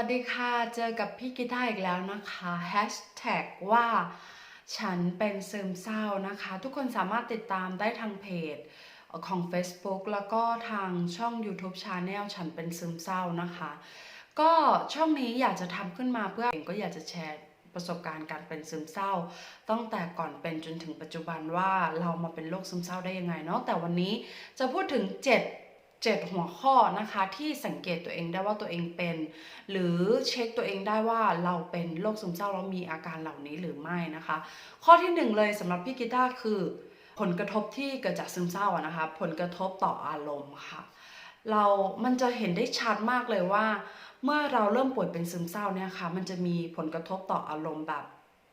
วัสดีค่ะ เจอกับพี่กีตาร์อีกแล้วนะคะแฮชแท็กว่าฉันเป็นซึมเศร้านะคะ ทุกคนสามารถติดตามได้ทางเพจของ Facebook แล้วก็ทางช่อง YouTube Channel ฉันเป็นซึมเศร้านะคะ ก็ช่องนี้อยากจะทำขึ้นมาเพื่อเองก็อยากจะแชร์ประสบการณ์การเป็นซึมเศร้า ตั้งแต่ก่อนเป็นจนถึงปัจจุบันว่าเรามาเป็นโรคซึมเศร้าได้ยังไงเนาะแต่วันนี้จะพูดถึง 7 7 หัวข้อนะคะที่สังเกตตัวเองได้ว่าตัวเองเป็น หรือเช็คตัวเองได้ว่าเราเป็นโรคซึมเศร้าแล้วมีอาการเหล่านี้หรือไม่นะคะ ข้อที่หนึ่งเลยสำหรับพี่กีตาร์คือ ผลกระทบที่เกิดจากซึมเศร้านะคะผลกระทบต่ออารมณ์ค่ะ เรามันจะเห็นได้ชัดมากเลยว่า เมื่อเราเริ่มป่วยเป็นซึมเศร้าเนี่ยค่ะมันจะมีผลกระทบต่ออารมณ์แบบ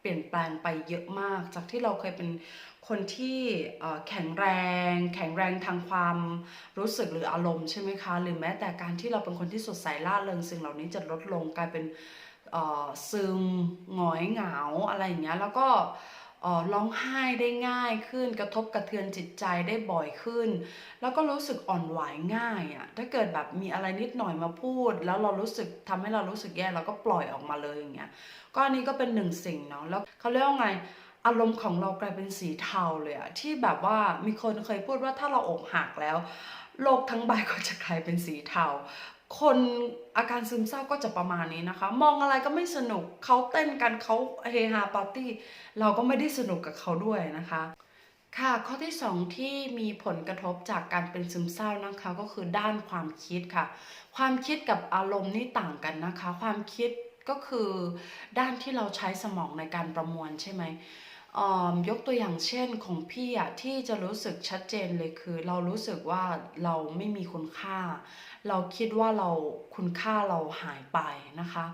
เปลี่ยนแปลงไปเยอะมาก จากที่เราเคยเป็นคนที่แข็งแรง แข็งแรงทางความรู้สึกหรืออารมณ์ใช่ไหมคะ หรือแม้แต่การที่เราเป็นคนที่สดใสร่าเริงสิ่งเหล่านี้จะลดลงกลายเป็นซึมหงอยเหงาอะไรอย่างเงี้ยแล้วก็ ร้องไห้ได้ง่ายขึ้น กระทบกระเทือนจิตใจได้บ่อยขึ้น แล้วก็รู้สึกอ่อนไหวง่ายอะถ้าเกิดแบบมีอะไรนิดหน่อยมาพูด แล้วเรารู้สึกทำให้เรารู้สึกแย่เราก็ปล่อยออกมาเลยอย่างเงี้ยก็อันนี้ก็เป็นหนึ่งสิ่งเนาะแล้วเขาเรียกว่าไงอารมณ์ของเรากลายเป็นสีเทาเลยอะที่แบบว่ามีคนเคยพูดว่าถ้าเราอกหักแล้ว โลกทั้งใบก็จะกลายเป็นสีเทา คนอาการซึมเศร้าก็จะประมาณนี้นะคะ มองอะไรก็ไม่สนุกเขาเต้นกันเขาเฮฮาปาร์ตี้ เราก็ไม่ได้สนุกกับเขาด้วยนะคะ ค่ะข้อที่สองที่มีผลกระทบจากการเป็นซึมเศร้านะคะก็คือด้านความคิดค่ะ ความคิดกับอารมณ์นี่ต่างกันนะคะ ความคิดก็คือด้านที่เราใช้สมองในการประมวลใช่ไหม ยกตัวอย่างเช่นของพี่อะที่จะรู้สึกชัดเจนเลยคือ เรารู้สึกว่าเราไม่มีคุณค่า เราคิดว่าเราคุณค่าเราหายไปนะคะ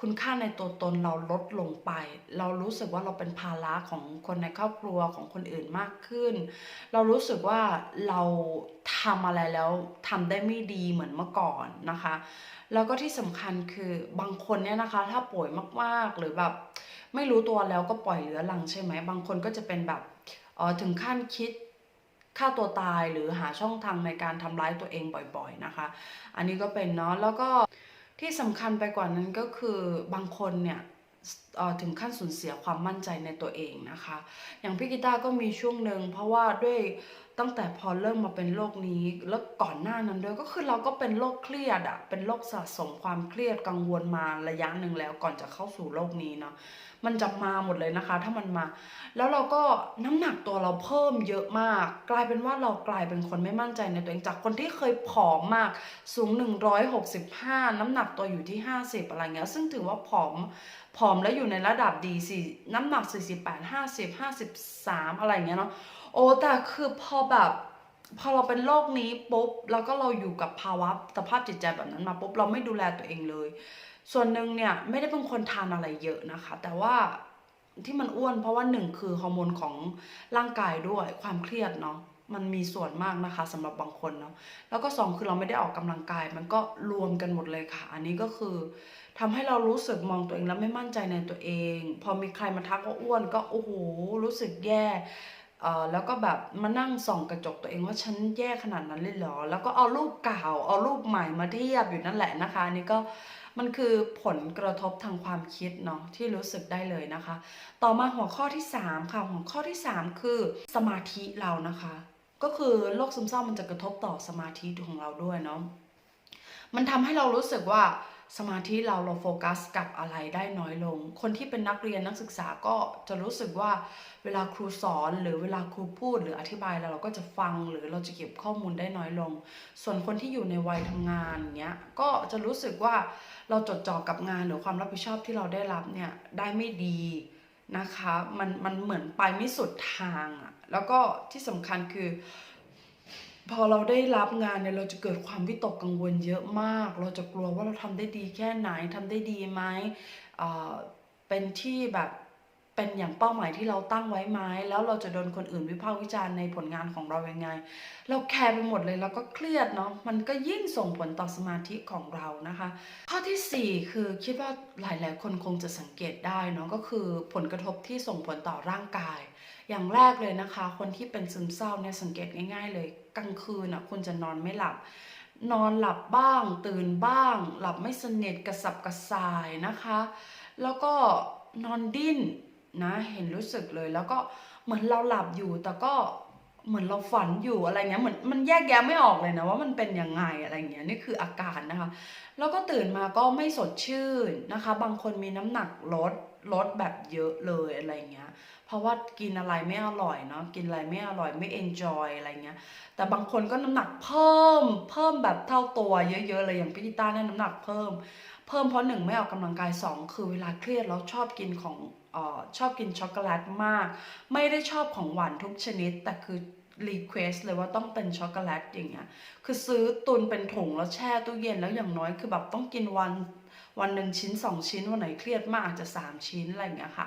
คุณค่าในตัวตนเราลดลงไป เรารู้สึกว่าเราเป็นภาระของคนในครอบครัวของคนอื่นมากขึ้น เรารู้สึกว่าเราทำอะไรแล้วทำได้ไม่ดีเหมือนเมื่อก่อนนะคะ แล้วก็ที่สำคัญคือบางคนเนี่ยนะคะ ถ้าป่วยมากๆหรือแบบ ไม่รู้ตัวแล้วก็ปล่อยเหลือลังใช่ไหมบางคนก็จะเป็นแบบเออถึงขั้นคิดฆ่าตัวตายหรือหาช่องทางในการทำร้ายตัวเองบ่อยๆนะคะ อันนี้ก็เป็นเนาะแล้วก็ที่สำคัญไปกว่านั้นก็คือบางคนเนี่ย ถึงขั้นสูญเสียความมั่นใจในตัวเองนะคะ อย่างพี่กีตาก็มีช่วงหนึ่งเพราะว่าด้วยตั้งแต่พอเริ่มมาเป็นโรคนี้ แล้วก่อนหน้านั้นด้วยก็คือเราก็เป็นโรคเครียดอะเป็นโรคสะสมความเครียดกังวลมาระยะหนึ่งแล้วก่อนจะเข้าสู่โรคนี้เนาะมันจะมาหมดเลยนะคะ ถ้ามันมา แล้วเราก็น้ำหนักตัวเราเพิ่มเยอะมาก กลายเป็นว่าเรากลายเป็นคนไม่มั่นใจในตัวเองจากคนที่เคยผอมมากสูง 165 น้ำหนักตัวอยู่ที่ 50 อะไรเงี้ยซึ่งถือว่าผอมผอมแล้วอยู่ในระดับดีสิน้ำหนัก 48 50 53 อะไรเงี้ยเนาะโอ้แต่คือพอแบบพอเราเป็นโรคนี้ปุ๊บแล้วก็เราอยู่กับภาวะสภาพจิตใจแบบนั้นมาปุ๊บเราไม่ดูแลตัวเองเลย ส่วนหนึ่งเนี่ยไม่ได้เป็นคนทานอะไรเยอะนะคะ แต่ว่าที่มันอ้วนเพราะว่าหนึ่งคือฮอร์โมนของร่างกายด้วยความเครียดเนาะ มันมีส่วนมากนะคะสำหรับบางคนเนาะแล้วก็สองคือเราไม่ได้ออกกำลังกาย มันก็รวมกันหมดเลยค่ะ อันนี้ก็คือทำให้เรารู้สึกมองตัวเองแล้วไม่มั่นใจในตัวเอง พอมีใครมาทักว่าอ้วนก็โอ้โหรู้สึกแย่แล้วก็แบบมานั่งส่องกระจกตัวเองว่าฉันแย่ขนาดนั้นเลยเหรอ แล้วก็เอารูปเก่าเอารูปใหม่มาเทียบอยู่นั่นแหละนะคะนนี่ก็มันคือผลกระทบทางความคิดเนาะที่รู้สึกได้เลยนะคะ ต่อมาหัวข้อที่ 3 ค่ะหัวข้อที่ 3 คือสมาธิเรานะคะ ก็คือโรคซึมเศร้ามันจะกระทบต่อสมาธิของเราด้วยเนาะมันทำให้เรารู้สึกว่าสมาธิเราเราโฟกัสกับอะไรได้น้อยลง คนที่เป็นนักเรียนนักศึกษาก็จะรู้สึกว่าเวลาครูสอนหรือเวลาครูพูดหรืออธิบายแล้วเราก็จะฟังหรือเราจะเก็บข้อมูลได้น้อยลง ส่วนคนที่อยู่ในวัยทำงานเงี้ยก็จะรู้สึกว่าเราจดจ่อกับงานหรือความรับผิดชอบที่เราได้รับเนี่ยได้ไม่ดีนะคะ มันมันเหมือนไปไม่สุดทางอะ แล้วก็ที่สำคัญคือ พอเราได้รับงานเนี่ยเราจะเกิดความวิตกกังวลเยอะมาก เราจะกลัวว่าเราทำได้ดีแค่ไหนทำได้ดีไหมเอ่อเป็นที่แบบ เป็นอย่างเป้าหมายที่เราตั้งไว้ไหมแล้วเราจะโดนคนอื่นวิพากษ์วิจารณ์ในผลงานของเรายังไง เราแคร์ไปหมดเลยแล้วก็เครียดเนาะมันก็ยิ่งส่งผลต่อสมาธิของเรานะคะ ข้อทีสี่ 4 คือคิดว่าหลาย ๆ คนคงจะสังเกตได้เนาะก็คือผลกระทบที่ส่งผลต่อร่างกาย อย่างแรกเลยนะคะ คนที่เป็นซึมเศร้าเนี่ยสังเกตง่าย ๆ เลยกลางคืนอะคุณจะนอนไม่หลับนอนหลับบ้าง ตื่นบ้าง หลับไม่สนิทกระสับกระส่ายนะคะ แล้วก็นอนดิ้น นะเห็นรู้สึกเลยแล้วก็เหมือนเราหลับอยู่ แต่ก็เหมือนเราฝันอยู่อะไรเงี้ยเหมือนมันแยกแยะไม่ออกเลยนะว่ามันเป็นยังไงอะไรเงี้ยนี่คืออาการนะคะ แล้วก็ตื่นมาก็ไม่สดชื่นนะคะ บางคนมีน้ำหนักลดลดแบบเยอะเลยอะไรเงี้ย เพราะว่ากินอะไรไม่อร่อยเนาะกินอะไรไม่อร่อยไม่เอนจอยอะไรเงี้ย แต่บางคนก็น้ำหนักเพิ่ม เพิ่มแบบเท่าตัวเยอะๆเลยอย่างพี่กีต้าเนี่ยน้ำหนักเพิ่ม เพิ่มเพราะหนึ่งไม่ออกกำลังกายสองคือเวลาเครียดแล้วชอบกินของ ออชอบกินช็อกโกแลตมาก ไม่ได้ชอบของหวานทุกชนิด แต่คือรีเควสเลยว่าต้องเป็นช็อกโกแลตอย่างเงี้ย คือซื้อตุนเป็นถุงแล้วแช่ตู้เย็นแล้วอย่างน้อยคือแบบต้องกินวันวันหนึ่งชิ้นสองชิ้นวันไหนเครียดมากอาจจะสามชิ้นอะไรอย่างเงี้ยค่ะ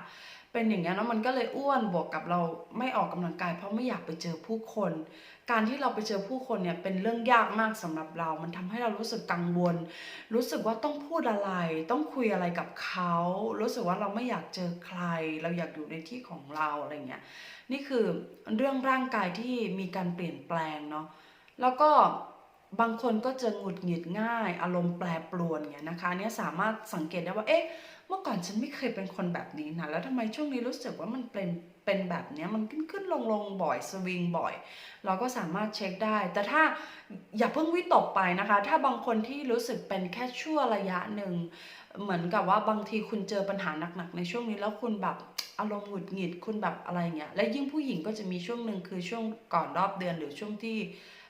เป็นอย่างเงี้ยแล้วมันก็เลยอ้วนบวกกับเราไม่ออกกำลังกาย เพราะไม่อยากไปเจอผู้คน การที่เราไปเจอผู้คนเนี่ยเป็นเรื่องยากมากสำหรับเรา มันทำให้เรารู้สึกกังวล รู้สึกว่าต้องพูดอะไร ต้องคุยอะไรกับเขา รู้สึกว่าเราไม่อยากเจอใคร เราอยากอยู่ในที่ของเราอะไรเงี้ยนี่คือเรื่องร่างกายที่มีการเปลี่ยนแปลงเนาะแล้วก็บางคนก็จะหงุดหงิดง่าย อารมณ์แปรปรวนเงี้ยนะคะนเนี้ยสามารถสังเกตได้ว่าเอ๊ะ มื่อก่อนฉันไม่เคยเป็นคนแบบนี้นะแล้วทำไมช่วงนี้รู้สึกว่ามันเป็นเป็นแบบเนี้ยมันขึ้นขึ้นลงลงบ่อยสวิงบ่อย เราก็สามารถเช็คได้ แต่ถ้าอย่าเพิ่งวิตกไปนะคะ ถ้าบางคนที่รู้สึกเป็นแค่ชั่วระยะหนึ่งเหมือนกับว่าบางทีคุณเจอปัญหาหนักๆในช่วงนี้แล้วคุณแบบอารมณ์หงุดหงิดคุณแบบอะไรเงี้ยและยิ่งผู้หญิงก็จะมีช่วงหนึ่งคือช่วงก่อนรอบเดือนหรือช่วงที่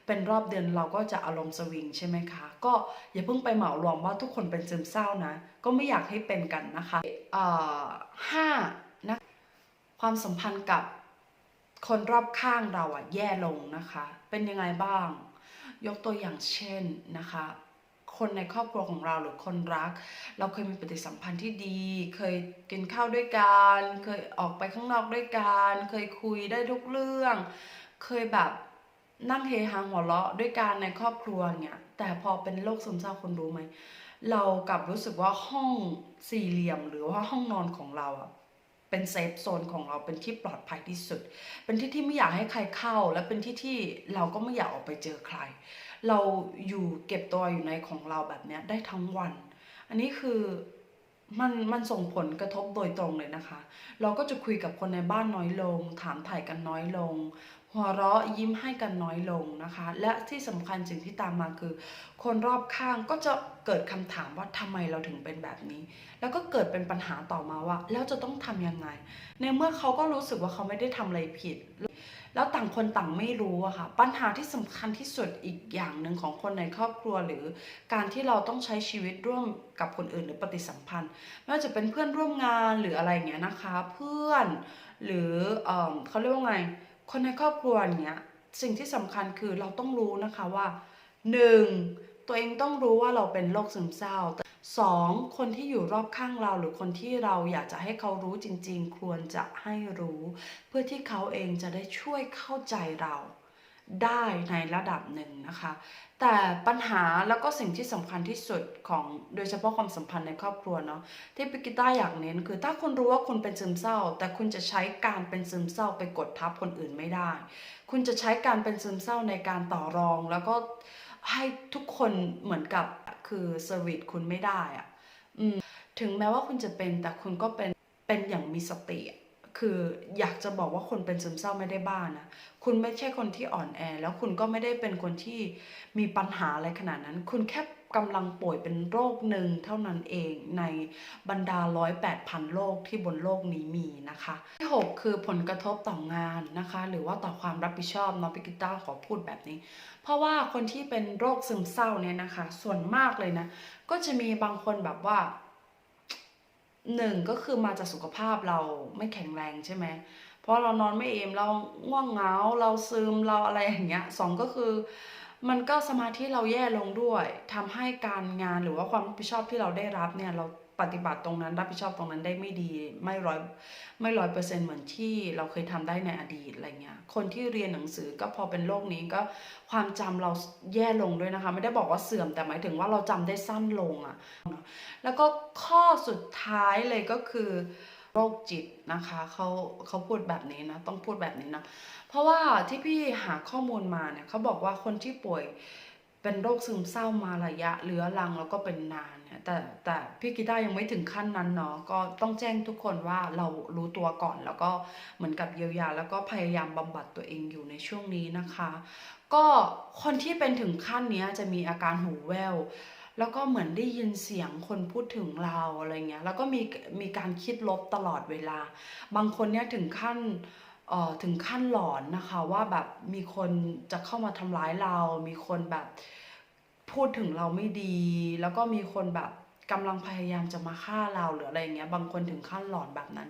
เป็นรอบเดือนเราก็จะอารมณ์สวิงใช่ไหมคะ ก็อย่าเพิ่งไปเหมารวมว่าทุกคนเป็นซึมเศร้านะ ก็ไม่อยากให้เป็นกันนะคะห้านะความสัมพันธ์กับคนรอบข้างเราอะแย่ลงนะคะ เป็นยังไงบ้าง ยกตัวอย่างเช่นนะคะคนในครอบครัวของเราหรือคนรัก เราเคยมีปฏิสัมพันธ์ที่ดี เคยกินข้าวด้วยกัน เคยออกไปข้างนอกด้วยกัน เคยคุยได้ทุกเรื่อง เคยแบบ นั่งเฮฮาหัวเราะด้วยกันในครอบครัวเนี่ยแต่พอเป็นโรคซึมเศร้าคนรู้ไหม เรากลับรู้สึกว่าห้องสี่เหลี่ยมหรือว่าห้องนอนของเราอะเป็นเซฟโซนของเราเป็นที่ปลอดภัยที่สุด เป็นที่ที่ไม่อยากให้ใครเข้า และเป็นที่ที่เราก็ไม่อยากออกไปเจอใคร เราอยู่เก็บตัวอยู่ในของเราแบบนี้ได้ทั้งวัน อันนี้คือมันมันส่งผลกระทบโดยตรงเลยนะคะ เราก็จะคุยกับคนในบ้านน้อยลง ถามถ่ายกันน้อยลง หัวเราะยิ้มให้กันน้อยลงนะคะ และที่สำคัญสิ่งที่ตามมาคือ คนรอบข้างก็จะเกิดคำถามว่าทำไมเราถึงเป็นแบบนี้ แล้วก็เกิดเป็นปัญหาต่อมาว่า แล้วจะต้องทำยังไง ในเมื่อเขาก็รู้สึกว่าเขาไม่ได้ทำอะไรผิด แล้วต่างคนต่างไม่รู้อะค่ะ ปัญหาที่สำคัญที่สุดอีกอย่างหนึ่งของคนในครอบครัวหรือ การที่เราต้องใช้ชีวิตร่วมกับคนอื่นหรือปฏิสัมพันธ์ไม่ว่าจะเป็นเพื่อนร่วมงานหรืออะไรอย่างเงี้ยนะคะ เพื่อนหรือเออเขาเรียกว่าไง คนในครอบครัวเนี่ยสิ่งที่สำคัญคือเราต้องรู้นะคะว่าหนึ่งตัวเองต้องรู้ว่าเราเป็นโรคซึมเศร้าสองคนที่อยู่รอบข้างเราหรือคนที่เราอยากจะให้เขารู้จริง ๆ ควรจะให้รู้ เพื่อที่เขาเองจะได้ช่วยเข้าใจเรา ได้ในระดับหนึ่งนะคะ แต่ปัญหาแล้วก็สิ่งที่สำคัญที่สุดของโดยเฉพาะความสัมพันธ์ในครอบครัวเนาะที่ปิกิต้าอยากเน้นคือถ้าคุณรู้ว่าคุณเป็นซึมเศร้า แต่คุณจะใช้การเป็นซึมเศร้าไปกดทับคนอื่นไม่ได้ คุณจะใช้การเป็นซึมเศร้าในการต่อรอง แล้วก็ให้ทุกคนเหมือนกับคือเซอร์วิสคุณไม่ได้อะถึงแม้ว่าคุณจะเป็นแต่คุณก็เป็นเป็นอย่างมีสติอะ คืออยากจะบอกว่าคนเป็นซึมเศร้าไม่ได้บ้านะ คุณไม่ใช่คนที่อ่อนแอ แล้วคุณก็ไม่ได้เป็นคนที่มีปัญหาอะไรขนาดนั้น คุณแค่กำลังป่วยเป็นโรคหนึ่งเท่านั้นเองในบรรดาร้อยแปดพันโรคที่บนโลกนี้มีนะคะ ที่หกคือผลกระทบต่องานนะคะ หรือว่าต่อความรับผิดชอบเนาะพิกิต้าขอพูดแบบนี้ เพราะว่าคนที่เป็นโรคซึมเศร้าเนี่ยนะคะ ส่วนมากเลยนะ ก็จะมีบางคนแบบว่า หนึ่งก็คือมาจากสุขภาพเราไม่แข็งแรงใช่ไหมเพราะเรานอนไม่เอมเราง่วงเหงาเราซึมเราอะไรอย่างเงี้ยสองก็คือมันก็สมาธิเราแย่ลงด้วยทำให้การงานหรือว่าความรับผิดชอบที่เราได้รับเนี่ยเรา ปฏิบัติตรงนั้นรับผิดชอบตรงนั้นได้ไม่ดีไม่ร้อยไม่ร้อยเปอร์เซ็นต์เหมือนที่เราเคยทำได้ในอดีตอะไรเงี้ยคนที่เรียนหนังสือก็พอเป็นโรคนี้ก็ความจำเราแย่ลงด้วยนะคะ ไม่ได้บอกว่าเสื่อมแต่หมายถึงว่าเราจำได้สั้นลงอะ่ะแล้วก็ข้อสุดท้ายเลยก็คือโรคจิตนะคะเขาเขาพูดแบบนี้นะต้องพูดแบบนี้นะ เพราะว่าที่พี่หาข้อมูลมาเนี่ยเขาบอกว่าคนที่ป่วยเป็นโรคซึมเศร้ามาระยะเรื้อรังแล้วก็เป็นนาน แต่แต่พี่กีตายังไม่ถึงขั้นนั้นเนาะก็ต้องแจ้งทุกคนว่าเรารู้ตัวก่อน แล้วก็เหมือนกับเยียวยา แล้วก็พยายามบำบัดตัวเองอยู่ในช่วงนี้นะคะ ก็คนที่เป็นถึงขั้นนี้จะมีอาการหูแว่วแล้วก็เหมือนได้ยินเสียงคนพูดถึงเราอะไรเงี้ยแล้วก็มีมีการคิดลบตลอดเวลา บางคนเนี่ยถึงขั้นเอ่อถึงขั้นหลอนนะคะว่าแบบมีคนจะเข้ามาทำร้ายเรา มีคนแบบ พูดถึงเราไม่ดี แล้วก็มีคนแบบกำลังพยายามจะมาฆ่าเราหรืออะไรเงี้ย บางคนถึงขั้นหลอนแบบนั้น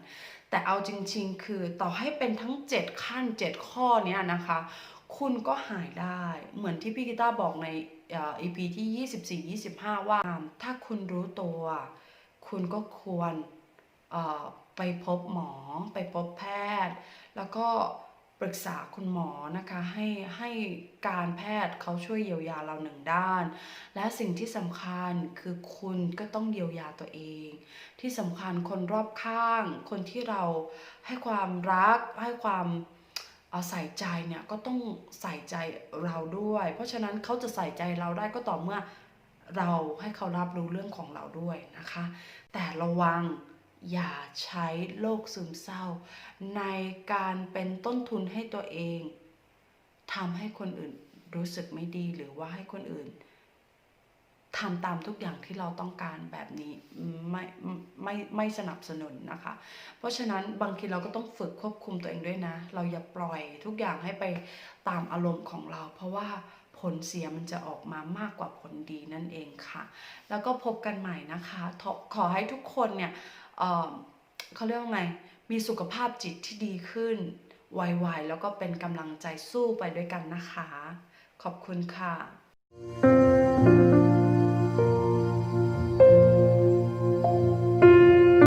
แต่เอาจริง ๆ คือต่อให้เป็นทั้ง 7 ขั้น 7 ข้อเนี้ยนะคะ คุณก็หายได้ เหมือนที่พี่กีตาบอกในอ่อ EP ที่ 24-25 ว่า ถ้าคุณรู้ตัว คุณก็ควรอ่อไปพบหมอ ไปพบแพทย์ แล้วก็ ปรึกษาคุณหมอนะคะให้ให้การแพทย์เขาช่วยเยียวยาเราหนึ่งด้าน และสิ่งที่สำคัญคือคุณก็ต้องเยียวยาตัวเอง ที่สำคัญคนรอบข้าง คนที่เราให้ความรักให้ความเอาใส่ใจเนี่ยก็ต้องใส่ใจเราด้วย เพราะฉะนั้นเขาจะใส่ใจเราได้ก็ต่อเมื่อเราให้เขารับรู้เรื่องของเราด้วยนะคะ แต่ระวัง อย่าใช้โรคซึมเศร้า ในการเป็นต้นทุนให้ตัวเองทำให้คนอื่นรู้สึกไม่ดีหรือว่าให้คนอื่นทำตามทุกอย่างที่เราต้องการแบบนี้ไม่ไม่ไม่สนับสนุนนะคะ เพราะฉะนั้นบางทีเราก็ต้องฝึกควบคุมตัวเองด้วยนะ เราอย่าปล่อยทุกอย่างให้ไปตามอารมณ์ของเรา เพราะว่าผลเสียมันจะออกมามากกว่าผลดีนั่นเองค่ะ แล้วก็พบกันใหม่นะคะ ขอให้ทุกคนเนี่ย เขาเรียกว่าไง มีสุขภาพจิตที่ดีขึ้นไวๆแล้วก็เป็นกำลังใจสู้ไปด้วยกันนะคะ ขอบคุณค่ะ